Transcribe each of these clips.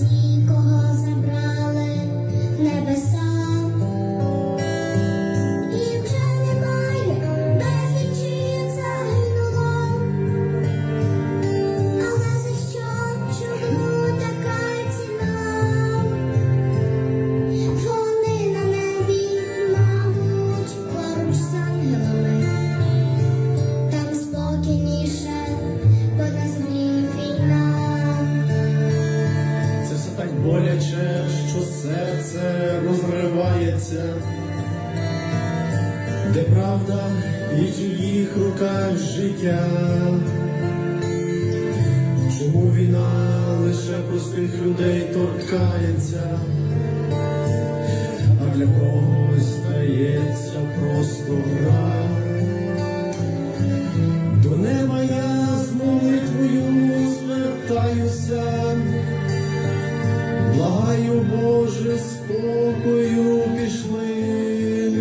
You. боляче, що серце розривається, де правда і в чиїх руках життя, чому війна лише простих людей торкається, а для когось стається просто гра. До неба я з молитвою звертаюся благаю Боже спокою пішли,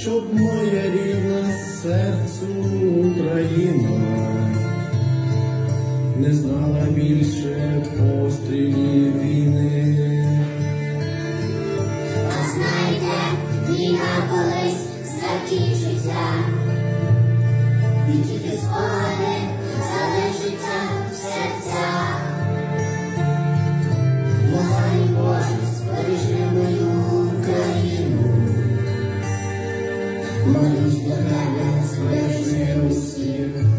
щоб моя рідна серцю Україна не знала більше пострілів війни. А війна колись закінчиться, Amores flotadas, beijos no cimo